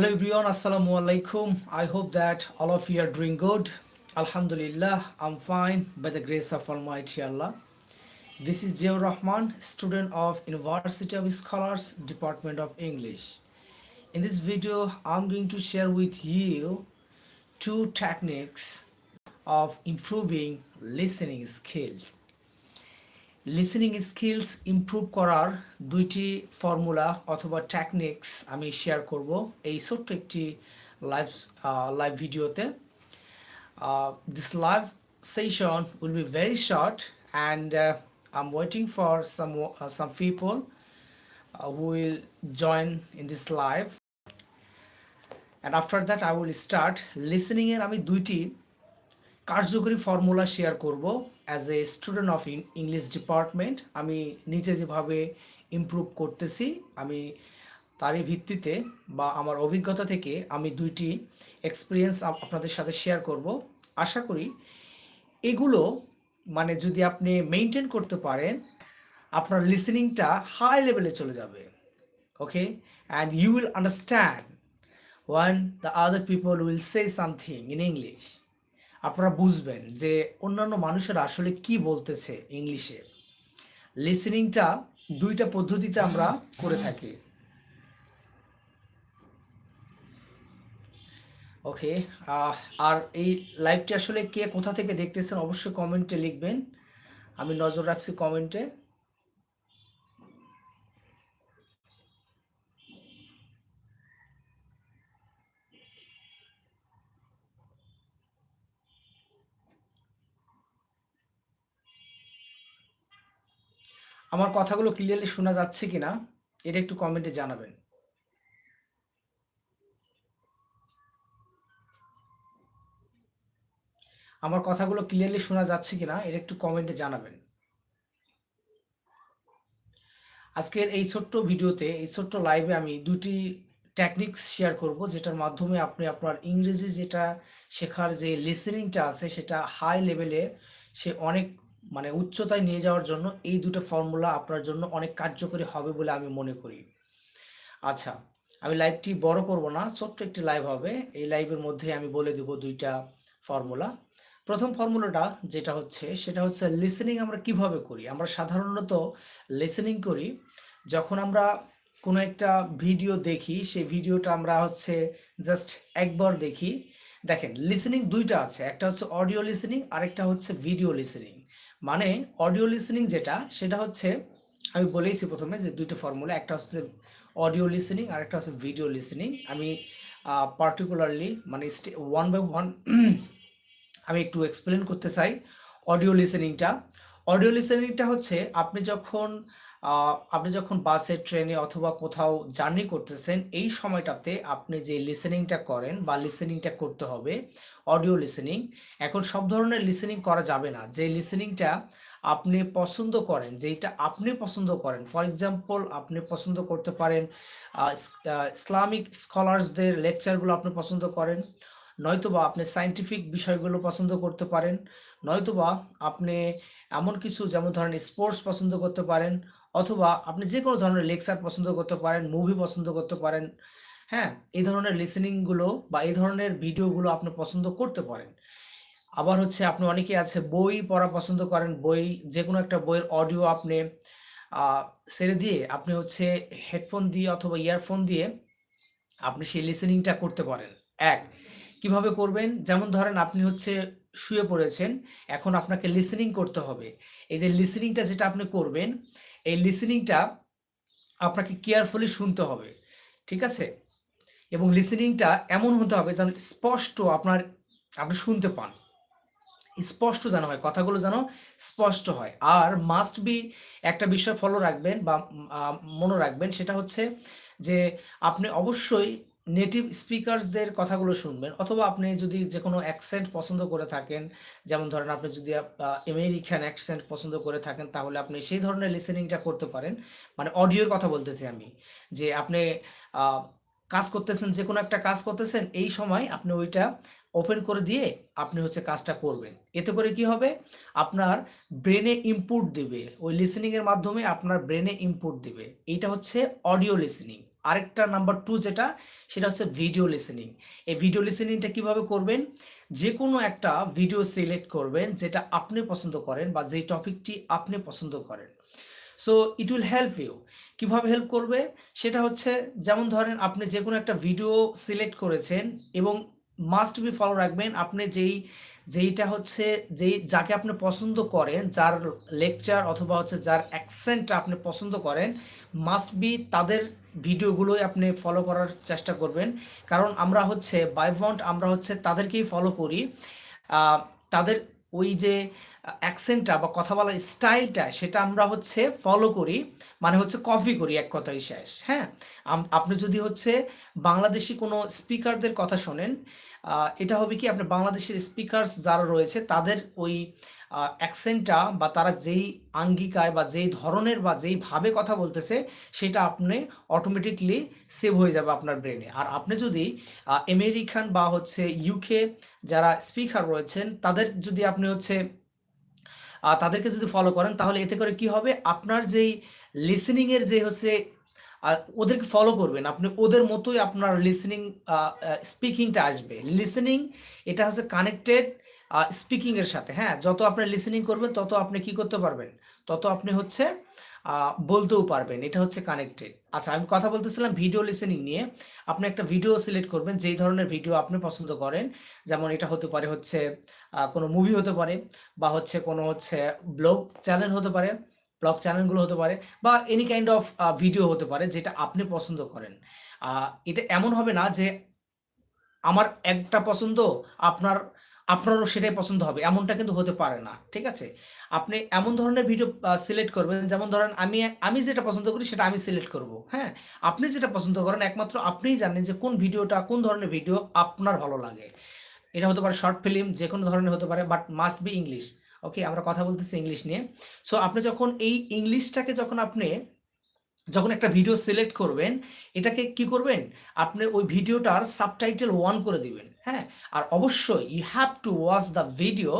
Hello everyone, Assalamu alaikum. I hope that all of you are doing good. Alhamdulillah, I'm fine by the grace of Almighty Allah. This is Jeo Rahman, student of University of Scholars, Department of English. In this video, I'm going to share with you two techniques of improving listening skills. Listening skills improve করার দুইটি formula অথবা techniques আমি share করব এই ছোট্ট একটি live live ভিডিওতে this live session will be very short and I am waiting for some some people will join in this live. And after that, I will start listening আমি দুইটি কার্যকরী formula share করব। As a student of English department আমি নিজে যেভাবে improve করতেছি, আমি তারই ভিত্তিতে বা আমার অভিজ্ঞতা থেকে আমি দুইটি এক্সপিরিয়েন্স আপনাদের সাথে শেয়ার করব। আশা করি এগুলো মানে যদি আপনি মেনটেন করতে পারেন, আপনার লিসেনিংটা হাই লেভেলে চলে যাবে okay and you will understand one the other people will say something in English আপনারা বুঝবেন যে অন্যান্য মানুষেরা আসলে কি বলতেছে ইংলিশে। লিসেনিংটা দুইটা পদ্ধতিতে আমরা করে থাকি। ওকে আর এই লাইভটি আসলে কে কোথা থেকে দেখতেছেন অবশ্যই কমেন্টে লিখবেন। আমি নজর রাখছি কমেন্টে আমার কথাগুলো ক্লিয়ারলি শোনা যাচ্ছে কিনা, এটা একটু কমেন্টে জানাবেন। আমার কথাগুলো ক্লিয়ারলি শোনা যাচ্ছে কিনা, এটা একটু কমেন্টে জানাবেন। আজকের এই ছোট্ট ভিডিওতে, এই ছোট্ট লাইভে আমি দুটি টেকনিক্স শেয়ার করব, যেটার মাধ্যমে আপনি আপনার ইংরেজি যেটা শেখার যে লিসেনিংটা আছে, সেটা হাই লেভেলে সে অনেক মানে উচ্চতায় নিয়ে যাওয়ার জন্য এই দুটো ফর্মুলা আপনার জন্য অনেক কার্যকরী হবে বলে আমি মনে করি। আচ্ছা আমি লাইভটি বড় করব না, ছোট্ট একটি লাইভ হবে। এই লাইভের মধ্যে আমি বলে দেব দুইটা ফর্মুলা প্রথম ফর্মুলাটা যেটা হচ্ছে, সেটা হচ্ছে লিসেনিং আমরা কীভাবে করি? আমরা সাধারণত লিসেনিং করি যখন আমরা কোনো একটা ভিডিও দেখি, সেই ভিডিওটা আমরা হচ্ছে জাস্ট একবার দেখি। দেখেন লিসেনিং দুইটা আছে, একটা হচ্ছে অডিও লিসেনিং আরেকটা হচ্ছে ভিডিও লিসেনিং মানে অডিও লিসেনিং যেটা, সেটা হচ্ছে, আমি বলেইছি প্রথমে যে দুইটা ফর্মুলা একটা হচ্ছে অডিও লিসেনিং আর একটা হচ্ছে ভিডিও লিসেনিং আমি পার্টিকুলারলি মানে ওয়ান বাই ওয়ান আমি একটু এক্সপ্লেন করতে চাই অডিও লিসেনিংটা অডিও লিসেনিংটা হচ্ছে, আপনি যখন আপনি যখন বাসে, ট্রেনে অথবা কোথাও জার্নি করতেছেন, এই সময়টাতে আপনি যে লিসেনিংটা করেন বা লিসেনিংটা করতে হবে অডিও লিসেনিং এখন সব ধরনের লিসেনিং করা যাবে না। যে লিসেনিংটা আপনি পছন্দ করেন যেটা আপনি পছন্দ করেন ফর এক্সাম্পল আপনি পছন্দ করতে পারেন ইসলামিক স্কলার্সদের লেকচারগুলো আপনি পছন্দ করেন, নয়তোবা আপনি সাইন্টিফিক বিষয়গুলো পছন্দ করতে পারেন, নয়তোবা আপনি এমন কিছু, যেমন ধরেন স্পোর্টস পছন্দ করতে পারেন অথবা আপনি যে কোনো ধরনের লেকচার পছন্দ করতে পারেন মুভি পছন্দ করতে পারেন হ্যাঁ এই ধরনের লিসেনিংগুলো বা এই ধরনের ভিডিওগুলো আপনি পছন্দ করতে পারেন। আবার হচ্ছে আপনি অনেকে আছে বই পড়া পছন্দ করেন, বই যে কোনো একটা বইয়ের অডিও আপনি সেরে দিয়ে আপনি হচ্ছে হেডফোন দিয়ে অথবা ইয়ারফোন দিয়ে আপনি সেই লিসেনিংটা করতে পারেন। এক, কীভাবে করবেন? যেমন ধরেন আপনি হচ্ছে শুয়ে পড়েছেন, এখন আপনাকে লিসেনিং করতে হবে। এই যে লিসেনিংটা যেটা আপনি করবেন এই লিসেনিংটা আপনাকে কেয়ারফুলি শুনতে হবে, ঠিক আছে? এবং লিসেনিংটা এমন হতে হবে যেন স্পষ্ট আপনার, আপনি শুনতে পান। স্পষ্ট যেন হয়, কথাগুলো যেন স্পষ্ট হয়। আর মাস্ট বি একটা বিষয় ফলো রাখবেন বা মনে রাখবেন, সেটা হচ্ছে যে আপনি অবশ্যই নেটিভ স্পিকার্সদের কথাগুলো শুনবেন, অথবা আপনি যদি যে কোনো অ্যাকসেন্ট পছন্দ করে থাকেন, যেমন ধরেন আপনি যদি আমেরিকান অ্যাকসেন্ট পছন্দ করে থাকেন, তাহলে আপনি সেই ধরনের লিসেনিংটা করতে পারেন। মানে অডিওর কথা বলতেছি আমি, যে আপনি কাজ করতেছেন যে কোনো একটা কাজ করতেছেন, এই সময় আপনি ওইটা ওপেন করে দিয়ে আপনি হচ্ছে কাজটা করবেন। এতে করে কি হবে? আপনার ব্রেনে ইনপুট দেবে, ওই লিসেনিংয়ের মাধ্যমে আপনার ব্রেনে ইনপুট দেবে। এইটা হচ্ছে অডিও লিসেনিং আরেকটা নাম্বার টু যেটা, সেটা হচ্ছে ভিডিও লিসেনিং এই ভিডিও লিসেনিংটা কীভাবে করবেন? যে কোনো একটা ভিডিও সিলেক্ট করবেন, যেটা আপনি পছন্দ করেন বা যেই টপিকটি আপনি পছন্দ করেন। So it will help you কীভাবে হেল্প করবে? সেটা হচ্ছে, যেমন ধরেন আপনি যে কোনো একটা ভিডিও সিলেক্ট করেছেন এবং মাস্ট বি ফলো রাখবেন, আপনি যেই যেইটা হচ্ছে যেই, যাকে আপনি পছন্দ করেন, যার লেকচার অথবা হচ্ছে যার অ্যাকসেন্টটা আপনি পছন্দ করেন মাস্ট বি তাদের ভিডিওগুলোই আপনি ফলো করার চেষ্টা করবেন। কারণ আমরা হচ্ছে বাইভন্ট আমরা হচ্ছে তাদেরকেই ফলো করি। তাদের ওই যে অ্যাকসেন্টটা বা কথা বলার স্টাইলটা সেটা আমরা হচ্ছে ফলো করি মানে হচ্ছে কপি করি এক কথাই শেষ হ্যাঁ? আপনি যদি হচ্ছে বাংলাদেশি কোনো স্পিকারদের কথা শোনেন এটা হবে কি আপনি বাংলাদেশের স্পিকারস যারা রয়েছে, তাদের ওই অ্যাকসেন্টটা বা তারা যেই আঙ্গিকায় বা যেই ধরনের বা যেই ভাবে কথা বলতেছে, সেটা আপনি অটোমেটিকলি সেভ হয়ে যাবে আপনার ব্রেনে আর আপনি যদি আমেরিকান বা হচ্ছে ইউকে যারা স্পিকার রয়েছেন, তাদের যদি আপনি হচ্ছে তাদেরকে যদি ফলো করেন, তাহলে এতে করে কি হবে? আপনার যেই লিসেনিং এর যে হচ্ছে ওদেরকে ফলো করবেন। আপনি ওদের মতোই আপনার লিসেনিং স্পিকিংটা আসবে। লিসেনিং এটা হচ্ছে কানেক্টেড স্পিকিং এর সাথে হ্যাঁ? যত আপনি লিসেনিং করবেন, তত আপনি কি করতে পারবেন? তত আপনি হচ্ছে বলতেও পারবেন। এটা হচ্ছে কানেক্টেড আচ্ছা আমি কথা বলতেছিলাম ভিডিও লিসেনিং নিয়ে। আপনি একটা ভিডিও সিলেক্ট করবেন, যেই ধরনের ভিডিও আপনি পছন্দ করেন। যেমন এটা হতে পারে হচ্ছে কোনো মুভি হতে পারে, বা হচ্ছে কোনো হচ্ছে ব্লগ চ্যানেল হতে পারে ব্লগ চ্যানেলগুলো হতে পারে, বা এনি কাইন্ড অফ ভিডিও হতে পারে, যেটা আপনি পছন্দ করেন। এটা এমন হবে না যে, আমার একটা পছন্দ, আপনার আপনারও সেটাই পছন্দ হবে। এমনটা কিন্তু হতে পারে না, ঠিক আছে? আপনি এমন ধরনের ভিডিও সিলেক্ট করবেন, যেমন ধরেন আমি আমি যেটা পছন্দ করি সেটা আমি সিলেক্ট করব হ্যাঁ? আপনি যেটা পছন্দ করেন, একমাত্র আপনিই জানেন যে কোন ভিডিওটা, কোন ধরনের ভিডিও আপনার ভালো লাগে। এটা হতে পারে শর্ট ফিল্ম যে কোনো ধরনের হতে পারে but must be English okay আমরা কথা বলতেছি ইংলিশ নিয়ে। সো আপনি যখন এই ইংলিশটাকে যখন আপনি, যখন একটা ভিডিও সিলেক্ট করবেন, এটাকে কি করবেন? আপনি ওই ভিডিওটার সাবটাইটেল ওয়ান করে দিবেন। হ্যাঁ আর অবশ্যই you have to watch the video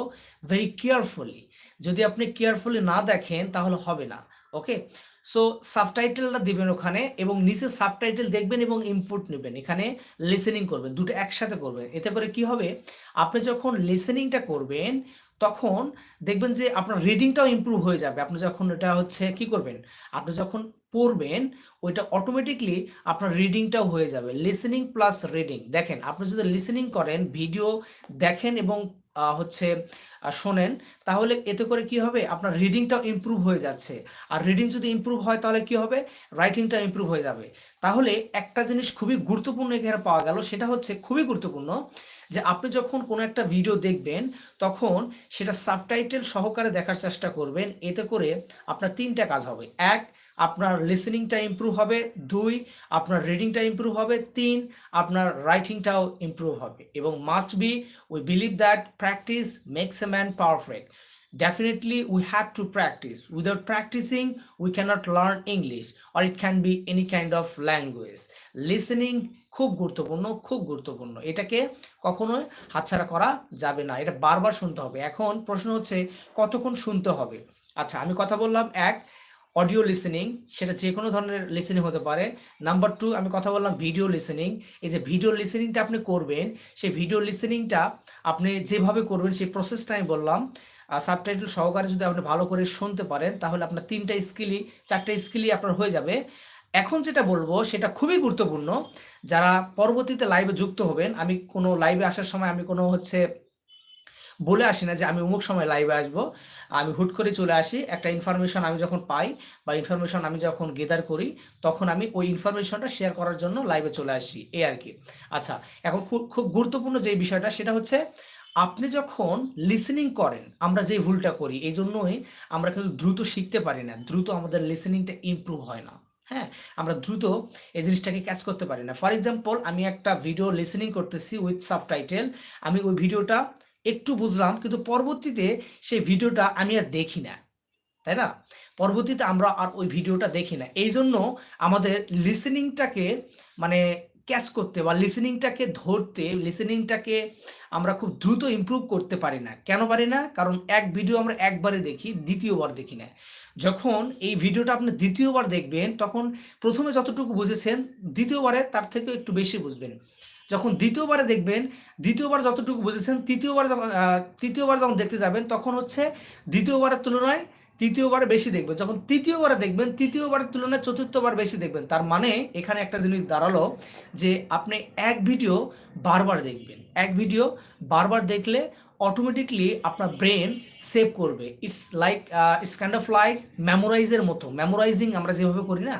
very carefully যদি আপনি কেয়ারফুলি না দেখেন, তাহলে হবে না ওকে সো সাবটাইটেলটা দিবেন ওখানে এবং নিচে সাবটাইটেল দেখবেন এবং ইনপুট নেবেন। এখানে লিসেনিং করবেন, দুটো একসাথে করবেন। এতে করে কি হবে? আপনি যখন লিসেনিংটা করবেন, তখন দেখবেন যে আপনার রিডিংটাও ইমপ্রুভ হয়ে যাবে। আপনি যখন এটা হচ্ছে কি করবেন? আপনি যখন পড়বেন, ওইটা অটোমেটিকলি আপনার রিডিংটাও হয়ে যাবে। লিসেনিং প্লাস রিডিং দেখেন, আপনি যদি লিসেনিং করেন ভিডিও দেখেন এবং হচ্ছে শোনেন, তাহলে এতে করে কি হবে? আপনার রিডিংটাও ইমপ্রুভ হয়ে যাচ্ছে। আর রিডিং যদি ইমপ্রুভ হয়, তাহলে কি হবে? রাইটিংটা ইমপ্রুভ হয়ে যাবে। তাহলে একটা জিনিস খুবই গুরুত্বপূর্ণ এখানে পাওয়া গেল, সেটা হচ্ছে খুবই গুরুত্বপূর্ণ যে, আপনি যখন কোনো একটা ভিডিও দেখবেন, তখন সেটা সাবটাইটেল সহকারে দেখার চেষ্টা করবেন। এতে করে আপনার তিনটা কাজ হবে। এক আপনার লিসেনিংটা ইমপ্রুভ হবে, দুই, আপনার রিডিংটা ইমপ্রুভ হবে, তিন, আপনার রাইটিংটাও ইমপ্রুভ হবে। এবং must be we believe that practice makes a man perfect definitely, we have to practice. Without practicing, we cannot learn english, or it can be any kind of language. Listening খুব গুরুত্বপূর্ণ খুব গুরুত্বপূর্ণ। এটাকে কখনোই হাতছাড়া করা যাবে না। এটা বারবার শুনতে হবে। এখন প্রশ্ন হচ্ছে, কতক্ষণ শুনতে হবে? আচ্ছা আমি কথা বললাম, এক অডিও লিসেনিং সেটা যে কোনো ধরনের লিসেনিং হতে পারে। নাম্বার টু আমি কথা বললাম ভিডিও লিসেনিং এই যে ভিডিও লিসেনিংটা আপনি করবেন, সেই ভিডিও লিসেনিংটা আপনি যেভাবে করবেন, সেই প্রসেসটা আমি বললাম। সাবটাইটেল সহকারে যদি আপনি ভালো করে শুনতে পারেন, তাহলে আপনার তিনটা স্কিলই চারটা স্কিলই আপনার হয়ে যাবে। এখন যেটা বলব, সেটা খুবই গুরুত্বপূর্ণ, যারা পরবর্তীতে লাইভে যুক্ত হবেন, আমি কোনো লাইভে আসার সময় আমি কোনো হচ্ছে বলে আসি না যে আমি অমুক সময় লাইভে আসব। আমি হুট করে চলে আসি, একটা ইনফরমেশন আমি যখন পাই বা ইনফরমেশন আমি যখন গেদার করি, তখন আমি ওই ইনফরমেশনটা শেয়ার করার জন্য লাইভে চলে আসি, এই আর কি। আচ্ছা এখন খুব খুব গুরুত্বপূর্ণ যে বিষয়টা, সেটা হচ্ছে আপনি যখন লিসেনিং করেন, আমরা যে ভুলটা করি, এই জন্যই আমরা কিন্তু দ্রুত শিখতে পারি না, দ্রুত আমাদের লিসেনিংটা ইমপ্রুভ হয় না। হ্যাঁ আমরা দ্রুত এই জিনিসটাকে ক্যাচ করতে পারি না। ফর এক্সাম্পল আমি একটা ভিডিও লিসেনিং করতেছি উইথ সাবটাইটেল আমি ওই ভিডিওটা একটু বুঝলাম, কিন্তু পরবর্তীতে সেই ভিডিওটা আমি আর দেখি না, তাই না? পরবর্তীতে আমরা আর ওই ভিডিওটা দেখি না। এই জন্য আমাদের লিসেনিংটাকে মানে ক্যাচ করতে বা লিসেনিংটাকে ধরতে লিসেনিংটাকে আমরা খুব দ্রুত ইমপ্রুভ করতে পারি না। কেন পারি না? কারণ এক ভিডিও আমরা একবারে দেখি, দ্বিতীয়বার দেখি না। যখন এই ভিডিওটা আপনি দ্বিতীয়বার দেখবেন, তখন প্রথমে যতটুকু বুঝেছেন, দ্বিতীয়বারে তার থেকেও একটু বেশি বুঝবেন। যখন দ্বিতীয়বারে দেখবেন, দ্বিতীয়বার যতটুকু বুঝেছেন, তৃতীয়বার তৃতীয়বার যখন দেখতে যাবেন, তখন হচ্ছে দ্বিতীয়বারের তুলনায় তৃতীয়বারে বেশি দেখবেন। যখন তৃতীয়বারে দেখবেন, তৃতীয়বারের তুলনায় চতুর্থবার বেশি দেখবেন। তার মানে এখানে একটা জিনিস দাঁড়াল যে আপনি এক ভিডিও বারবার দেখবেন। এক ভিডিও বারবার দেখলে অটোমেটিকলি আপনার ব্রেন সেভ করবে। It's like it's kind of like মেমোরাইজের মতো। মেমোরাইজিং আমরা যেভাবে করি না,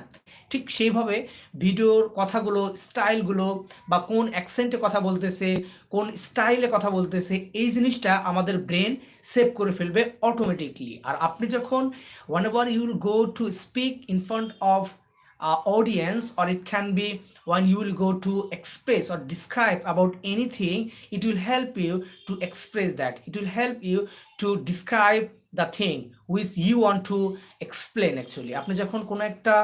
ঠিক সেইভাবে ভিডিওর কথাগুলো, স্টাইলগুলো বা কোন অ্যাকসেন্টে কথা বলতেছে, কোন স্টাইলে কথা বলতেছে, এই জিনিসটা আমাদের ব্রেন সেভ করে ফেলবে অটোমেটিকলি আর আপনি যখন whenever you will go to speak in front of uh, audience or it can be when you will go to express or describe about anything it will help you to express that it will help you to describe the thing which you want to explain actually আপনি যখন কোনো একটা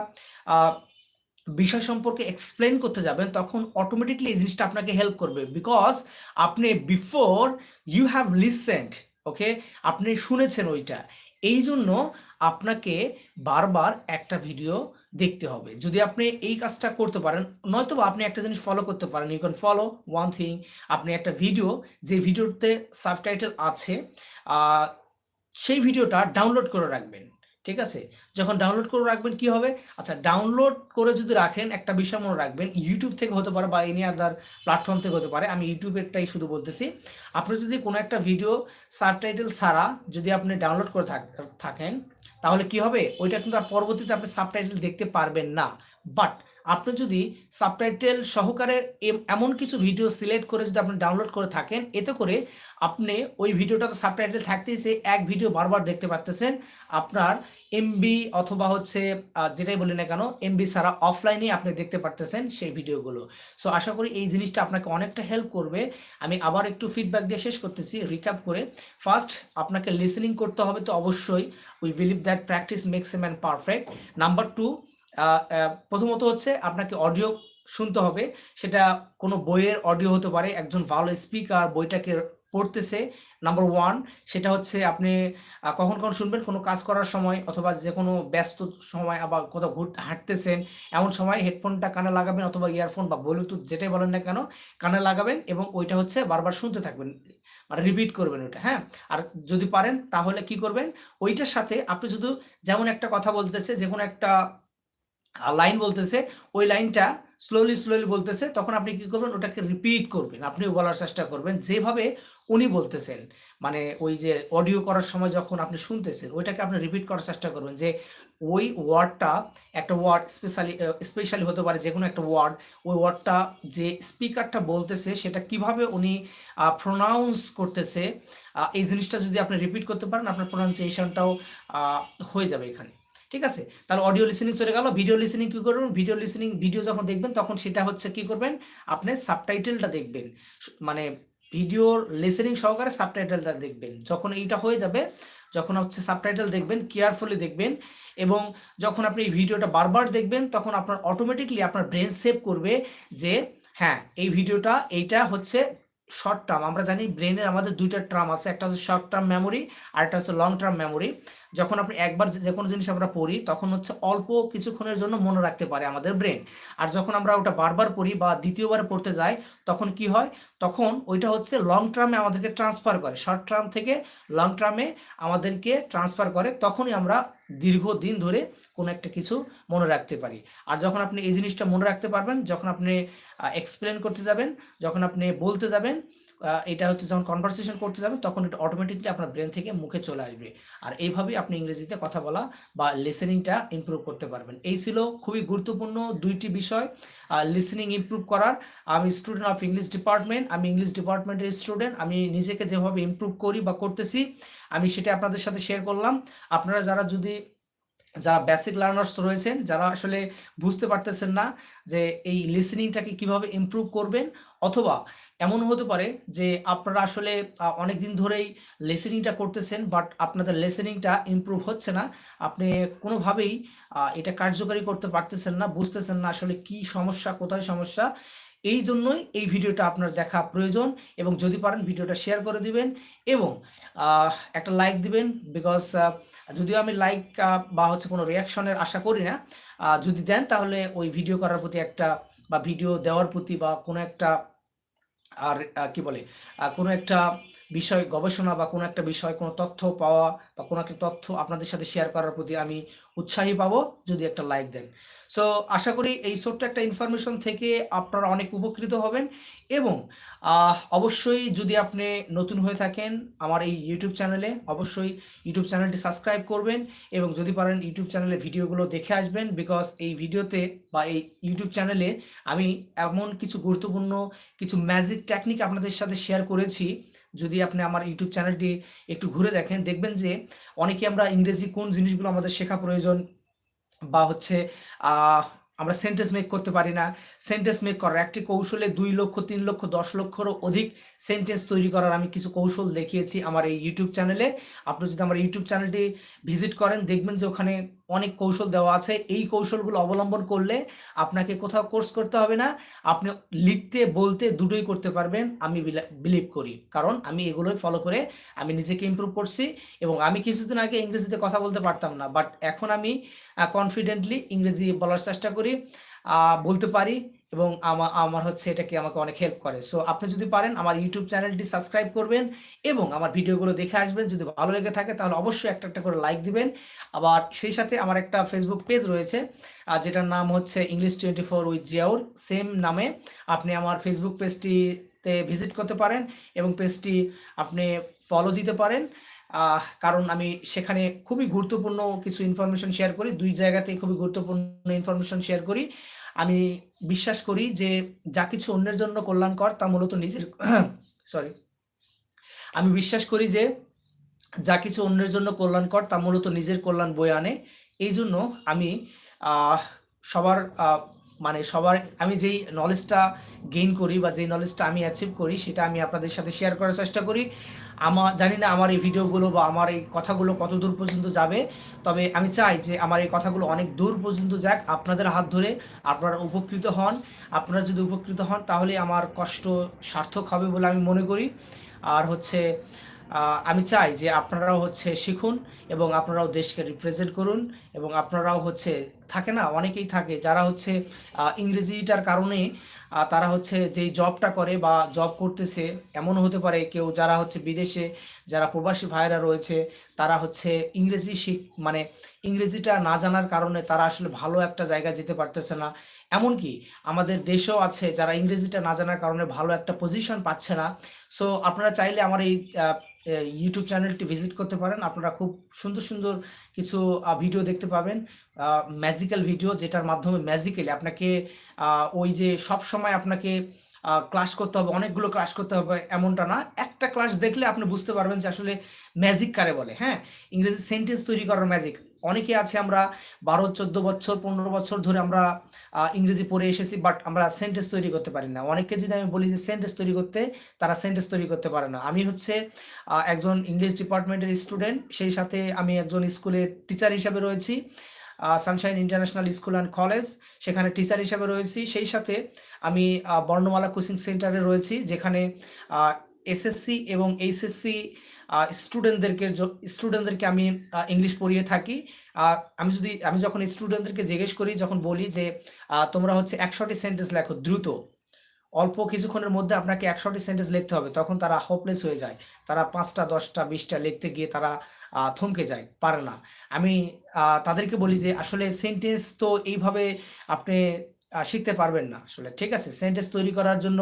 বিষয় সম্পর্কে explain করতে যাবেন তখন automatically এই জিনিসটা আপনাকে হেল্প করবে বিকজ আপনি before you have listened okay আপনি শুনেছেন ওইটা এই জন্য আপনাকে বারবার একটা ভিডিও দেখতে হবে। যদি আপনি এই কাজটা করতে পারেন নয়তো আপনি একটা জিনিস ফলো করতে পারেন। You can follow one thing আপনি একটা ভিডিও যে ভিডিওতে সাবটাইটেল আছে সেই ভিডিওটা ডাউনলোড করে রাখবেন, ঠিক আছে? যখন ডাউনলোড করে রাখবেন, কি হবে? আচ্ছা ডাউনলোড করে যদি রাখেন, একটা বিষয় মনে রাখবেন ইউটিউব থেকে হতে পারে বা এনি আদার প্ল্যাটফর্ম থেকে হতে পারে, আমি ইউটিউবেরটাই শুধু বলতেছি, আপনি যদি কোনো একটা ভিডিও সাবটাইটেল ছাড়া যদি আপনি ডাউনলোড করে থাক- থাকেন তাহলে কি হবে? ওইটা কিন্তু আর পরবর্তীতে আপনি সাবটাইটেল দেখতে পারবেন না। বাট আপনি যদি সাবটাইটেল সহকারে এম- এমন কিছু ভিডিও সিলেক্ট করে যদি আপনি ডাউনলোড করে থাকেন, এতে করে আপনি ওই ভিডিওটা তো সাবটাইটেল থাকতেই সে এক ভিডিও বারবার দেখতে পারতেছেন। আপনার এমবি অথবা হচ্ছে যেটাই বলি না কেন এমবি ছাড়া অফলাইনে আপনি দেখতে পারতেছেন সেই ভিডিওগুলো সো আশা করি এই জিনিসটা আপনাকে অনেকটা হেল্প করবে। আমি আবার একটু ফিডব্যাক দিয়ে শেষ করতেছি রিক্যাপ করে। ফার্স্ট আপনাকে লিসেনিং করতে হবে তো অবশ্যই। We believe that practice makes a man perfect number two প্রথমত হচ্ছে আপনাকে অডিও শুনতে হবে। সেটা কোনো বইয়ের অডিও হতে পারে, একজন ভালো স্পিকার বইটাকে পড়তেছে নাম্বার ওয়ান সেটা হচ্ছে আপনি কখন কখন শুনবেন, কোনো কাজ করার সময় অথবা যে কোনো ব্যস্ত সময় আবার কোথাও ঘুর, হাঁটতেছেন, এমন সময় হেডফোনটা কানে লাগাবেন অথবা ইয়ারফোন বা ব্লুটুথ যেটাই বলেন না কেন, কানে লাগাবেন এবং ওইটা হচ্ছে বারবার শুনতে থাকবেন মানে রিপিট করবেন ওইটা হ্যাঁ? আর যদি পারেন তাহলে কি করবেন, ওইটার সাথে আপনি শুধু যেমন একটা কথা বলতেছে যে কোনো একটা লাইন বলতেছে, ওই লাইনটা স্লোলি স্লোলি বলতেছে, তখন আপনি কি করবেন, ওটাকে রিপিট করবেন। আপনিও বলার চেষ্টা করবেন, যেভাবে উনি বলতেছেন। মানে ওই যে অডিও করার সময় যখন আপনি শুনতেছেন, ওইটাকে আপনি রিপিট করার চেষ্টা করবেন যে ওই ওয়ার্ডটা একটা ওয়ার্ড স্পেশালি স্পেশালি হতে পারে যে কোনো একটা ওয়ার্ড ওই ওয়ার্ডটা যে স্পিকারটা বলতেছে, সেটা কীভাবে উনি প্রোনাউন্স করতেছে এই জিনিসটা যদি আপনি রিপিট করতে পারেন, আপনার প্রোনাউন্সিয়েশনটাও হয়ে যাবে এখানে। ঠিক আছে? তাহলে অডিও লিসেনিং চলে গেল ভিডিও লিসেনিং কি করবেন? ভিডিও লিসেনিং ভিডিও যখন দেখবেন, তখন সেটা হচ্ছে কি করবেন? আপনি সাবটাইটেলটা দেখবেন। মানে ভিডিওর লিসেনিং সহকারে সাবটাইটেলটা দেখবেন। যখন এইটা হয়ে যাবে, যখন হচ্ছে সাবটাইটেল দেখবেন কেয়ারফুলি দেখবেন এবং যখন আপনি এই ভিডিওটা বারবার দেখবেন, তখন আপনার অটোমেটিকলি আপনার ব্রেন সেভ করবে যে হ্যাঁ এই ভিডিওটা এইটা হচ্ছে শর্ট টার্ম আমরা জানি ব্রেনের আমাদের দুইটা টার্ম আছে, একটা হচ্ছে শর্ট টার্ম মেমোরি আর একটা হচ্ছে লং টার্ম মেমোরি যখন আপনি একবার যে কোনো জিনিস আমরা পড়ি, তখন হচ্ছে অল্প কিছুক্ষণের জন্য মনে রাখতে পারে আমাদের ব্রেন আর যখন আমরা ওটা বারবার পড়ি বা দ্বিতীয়বার পড়তে যাই, তখন কি হয়? তখন ওইটা হচ্ছে লং টার্মে আমাদেরকে ট্রান্সফার করে। শর্ট টার্ম থেকে লং টার্মে আমাদেরকে ট্রান্সফার করে, তখনই আমরা দীর্ঘদিন ধরে কোনো একটা কিছু মনে রাখতে পারি। আর যখন আপনি এই জিনিসটা মনে রাখতে পারবেন, যখন আপনি এক্সপ্লেন করতে যাবেন, যখন আপনি বলতে যাবেন এটা হচ্ছে যখন কনভারসেশন করতে যাবেন, তখন এটা অটোমেটিকলি আপনার ব্রেন থেকে মুখে চলে আসবে। আর এইভাবেই আপনি ইংরেজিতে কথা বলা বা লিসেনিংটা ইমপ্রুভ করতে পারবেন। এই ছিল খুবই গুরুত্বপূর্ণ দুইটি বিষয় লিসেনিং ইমপ্রুভ করার। আমি স্টুডেন্ট অফ ইংলিশ ডিপার্টমেন্ট আমি ইংলিশ ডিপার্টমেন্টের স্টুডেন্ট আমি নিজেকে যেভাবে ইমপ্রুভ করি বা করতেছি, আমি সেটা আপনাদের সাথে শেয়ার করলাম। আপনারা যারা যদি যারা বেসিক লার্নার্স রয়েছেন, যারা আসলে বুঝতে পারতেছেন না যে এই লিসেনিংটাকে কীভাবে ইমপ্রুভ করবেন, অথবা এমন হতে পারে যে আপনারা আসলে অনেক দিন ধরেই লিসেনিংটা করতেছেন বাট আপনাদের লিসেনিংটা ইমপ্রুভ হচ্ছে না। আপনি কোনোভাবেই এটা কার্যকরী করতে পারতেছেন না, বুঝতেছেন না আসলে কি সমস্যা, কোথায় সমস্যা। এই জন্যই এই ভিডিওটা আপনার দেখা প্রয়োজন এবং যদি পারেন ভিডিওটা শেয়ার করে দিবেন এবং একটা লাইক দিবেন বিকজ যদিও আমি লাইক বা হচ্ছে কোনো রিয়াকশনের আশা করি না যদি দেন তাহলে ওই ভিডিও করার প্রতি একটা বা ভিডিও দেওয়ার প্রতি বা কোনো একটা, আর কি বলে কোনো একটা বিষয় গবেষণা বা কোনো একটা বিষয়, কোনো তথ্য পাওয়া বা কোনো একটা তথ্য আপনাদের সাথে শেয়ার করার প্রতি আমি উৎসাহী পাবো, যদি একটা লাইক দেন। সো আশা করি এই ছোট্ট একটা ইনফরমেশন থেকে আপনারা অনেক উপকৃত হবেন এবং অবশ্যই যদি আপনি নতুন হয়ে থাকেন আমার এই ইউটিউব চ্যানেলে অবশ্যই ইউটিউব চ্যানেলটি সাবস্ক্রাইব করবেন এবং যদি পারেন ইউটিউব চ্যানেলে ভিডিওগুলো দেখে আসবেন বিকজ এই ভিডিওতে বা এই ইউটিউব চ্যানেলে আমি এমন কিছু গুরুত্বপূর্ণ কিছু ম্যাজিক টেকনিক আপনাদের সাথে শেয়ার করেছি যদি আপনি আমার ইউটিউব চ্যানেলটি একটু ঘুরে দেখেন, দেখবেন যে অনেকে আমরা ইংরেজি কোন জিনিসগুলো আমাদের শেখা প্রয়োজন বা হচ্ছে আমরা সেন্টেন্স মেক করতে পারি না। সেন্টেন্স মেক করার একটি কৌশলে দুই লক্ষ, তিন লক্ষ, দশ লক্ষরও অধিক সেন্টেন্স তৈরি করার আমি কিছু কৌশল দেখিয়েছি আমার এই ইউটিউব চ্যানেলে আপনি যদি আমার ইউটিউব চ্যানেলটি ভিজিট করেন, দেখবেন যে ওখানে অনেক কৌশল দেওয়া আছে। এই কৌশলগুলো অবলম্বন করলে আপনাকে কোথাও কোর্স করতে হবে না। আপনি লিখতে, বলতে দুটোই করতে পারবেন, আমি বিলিভ করি। কারণ আমি এগুলোই ফলো করে আমি নিজেকে ইমপ্রুভ করছি এবং আমি কিছুদিন আগে ইংরেজিতে কথা বলতে পারতাম না। বাট এখন আমি কনফিডেন্টলি ইংরেজি বলার চেষ্টা করি। আহ, বলতে পারি এবং আমার আমার হচ্ছে এটাকে আমাকে অনেক হেল্প করে। সো আপনি যদি পারেন আমার ইউটিউব চ্যানেলটি সাবস্ক্রাইব করবেন এবং আমার ভিডিওগুলো দেখে আসবেন। যদি ভালো লেগে থাকে তাহলে অবশ্যই একটা একটা করে লাইক দিবেন। আবার সেই সাথে আমার একটা ফেসবুক পেজ রয়েছে আর যেটার নাম হচ্ছে English twenty four with Ziaur same নামে। আপনি আমার ফেসবুক পেজটিতে ভিজিট করতে পারেন এবং পেজটি আপনি ফলো দিতে পারেন। কারণ আমি সেখানে খুবই গুরুত্বপূর্ণ কিছু ইনফরমেশন শেয়ার করি, দুই জায়গাতেই খুবই গুরুত্বপূর্ণ ইনফরমেশন শেয়ার করি। আমি বিশ্বাস করি যে যা কিছু অন্যের জন্য কল্যাণকর তা মূলত নিজের সরি আমি বিশ্বাস করি যে যা কিছু অন্যের জন্য কল্যাণকর তা মূলত নিজের কল্যাণ বয়ে আনে। এই জন্য আমি সবার মানে সবার, আমি যেই নলেজটা গেইন করি বা যেই নলেজটা আমি অ্যাচিভ করি, সেটা আমি আপনাদের সাথে শেয়ার করার চেষ্টা করি। আমার জানি না আমার এই ভিডিওগুলো বা আমার এই কথাগুলো কত দূর পর্যন্ত যাবে, তবে আমি চাই যে আমার এই কথাগুলো অনেক দূর পর্যন্ত যাক, আপনাদের হাত ধরে আপনারা উপকৃত হন। আপনারা যদি উপকৃত হন, তাহলে আমার কষ্ট সার্থক হবে বলে আমি মনে করি। আর হচ্ছে আমি চাই যে আপনারাও হচ্ছে শিখুন এবং আপনারাও দেশকে রিপ্রেজেন্ট করুন এবং আপনারাও হচ্ছে থাকে না, অনেকেই থাকে। যারা হচ্ছে ইংরেজিটার কারণে তারা হচ্ছে যেই জবটা করে বা জব করতেছে, এমনও হতে পারে কেউ যারা হচ্ছে বিদেশে, যারা প্রবাসী ভাইরা রয়েছে, তারা হচ্ছে ইংরেজি শিখ মানে ইংরেজিটা না জানার কারণে তারা আসলে ভালো একটা জায়গায় যেতে পারতেছে না। এমনকি আমাদের দেশেও আছে যারা ইংরেজিটা না জানার কারণে ভালো একটা পজিশন পাচ্ছে না। সো আপনারা চাইলে আমার এই ইউটিউব চ্যানেলটি ভিজিট করতে পারেন। আপনারা খুব সুন্দর সুন্দর কিছু ভিডিও দেখতে পাবেন। ম্যাজিক্যাল ভিডিও যেটার মাধ্যমে ম্যাজিক্যালি আপনাকে ওই যে সব সময় আপনাকে ক্লাস করতে হবে, অনেকগুলো ক্লাস করতে হবে এমনটা না। একটা ক্লাস দেখলে আপনি বুঝতে পারবেন যে আসলে ম্যাজিক কারে বলে হ্যাঁ? ইংরেজি সেন্টেন্স তৈরি করার ম্যাজিক অনেকে আছে আমরা বারো, চোদ্দ বছর, পনেরো বছর ধরে আমরা ইংরেজি পড়ে এসেছি বাট আমরা সেন্টেন্স তৈরি করতে পারি না। অনেকে যদি আমি বলি যে সেন্টেন্স তৈরি করতে, তারা সেন্টেন্স তৈরি করতে পারে না। আমি হচ্ছে একজন ইংলিশ ডিপার্টমেন্টের স্টুডেন্ট সেই সাথে আমি একজন স্কুলের টিচার হিসাবে রয়েছি Sunshine International School and College সেখানে টিচার হিসাবে রয়েছি। সেই সাথে আমি বর্ণমালা কোচিং সেন্টারে রয়েছি, যেখানে এসএসসি এবং এইচএসসি স্টুডেন্টদেরকে স্টুডেন্টদেরকে আমি ইংলিশ পড়িয়ে থাকি। আমি যদি, আমি যখন স্টুডেন্টদেরকে জিজ্ঞেস করি, যখন বলি যে তোমরা হচ্ছে একশোটি সেন্টেন্স লেখো দ্রুত, অল্প কিছুক্ষণের মধ্যে আপনাকে একশোটি সেন্টেন্স লিখতে হবে, তখন তারা হোপলেস হয়ে যায়। তারা পাঁচটা, দশটা, বিশটা লিখতে গিয়ে তারা থমকে যায়, পারে না। আমি তাদেরকে বলি যে, আসলে সেন্টেন্স তো এইভাবে আপনি শিখতে পারবেন না। আসলে ঠিক আছে সেন্টেন্স তৈরি করার জন্য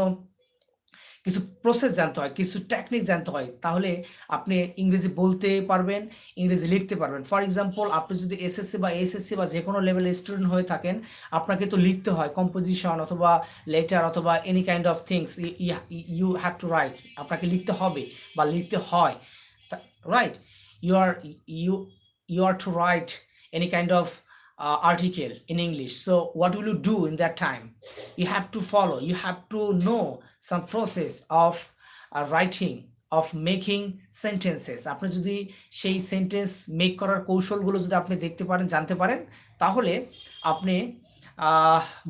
কিছু প্রসেস জানতে হয়, কিছু টেকনিক জানতে হয়, তাহলে আপনি ইংরেজি বলতে পারবেন, ইংরেজি লিখতে পারবেন। ফর এক্সাম্পল আপনি যদি এসএসসি বা এসএসসি বা যে কোনো লেভেলের স্টুডেন্ট হয়ে থাকেন, আপনাকে তো লিখতে হয় কম্পোজিশন অথবা লেটার অথবা any kind of things you have to write আপনাকে লিখতে হবে বা লিখতে হয়। Right you are you you are to write any kind of uh, article in English. So, what will you do in that time? You have to follow, you have to know some process of uh, writing, of making sentences. আপনি যদি সেই sentence make করার কৌশলগুলো যদি আপনি দেখতে পারেন জানতে পারেন তাহলে আপনি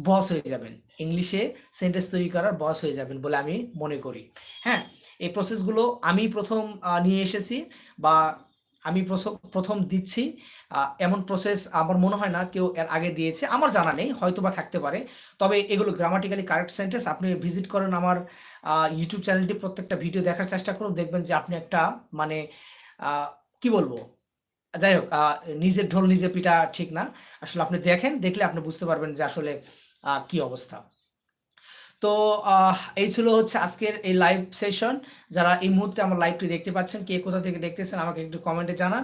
বস হয়ে যাবেন ইংলিশে সেন্টেন্স তৈরি করার বস হয়ে যাবেন বলে আমি মনে করি হ্যাঁ এই প্রসেসগুলো আমি প্রথম নিয়ে এসেছি বা আমি প্রথম দিচ্ছি। এমন প্রসেস আমার মনে হয় না কেউ এর আগে দিয়েছে। আমার জানা নেই হয়তো বা থাকতে পারে। তবে এগুলো গ্রামাটিক্যালি কারেক্ট সেন্টেন্স আপনি ভিজিট করেন আমার ইউটিউব চ্যানেলটি প্রত্যেকটা ভিডিও দেখার চেষ্টা করুন। দেখবেন যে আপনি একটা মানে কি বলব? যাই হোক নিজের ঢোল নিজে পিটা ঠিক না। আসলে আপনি দেখেন, দেখলে আপনি বুঝতে পারবেন যে আসলে কি অবস্থা। তো এই ছিল হচ্ছে আজকের এই লাইভ সেশন যারা এই মুহূর্তে আমার লাইভটি দেখতে পাচ্ছেন, কে কোথা থেকে দেখতেছেন আমাকে একটু কমেন্টে জানান।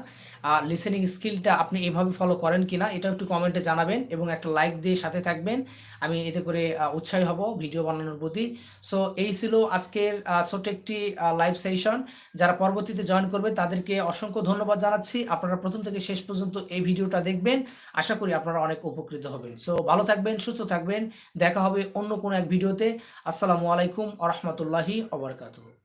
লিসেনিং স্কিলটা আপনি এভাবে ফলো করেন কি না এটা একটু কমেন্টে জানাবেন এবং একটা লাইক দিয়ে সাথে থাকবেন। আমি এতে করে উৎসাহী হব ভিডিও বানানোর প্রতি। সো এই ছিল আজকের ছোট্ট একটি লাইভ সেশন যারা পরবর্তীতে জয়েন করবে তাদেরকে অসংখ্য ধন্যবাদ জানাচ্ছি। আপনারা প্রথম থেকে শেষ পর্যন্ত এই ভিডিওটা দেখবেন। আশা করি আপনারা অনেক উপকৃত হবেন। সো ভালো থাকবেন, সুস্থ থাকবেন। দেখা হবে অন্য কোনো এক ভিডিওতে আসসালামু আলাইকুম আ রহমতুল্লাহি অবরকাতুহ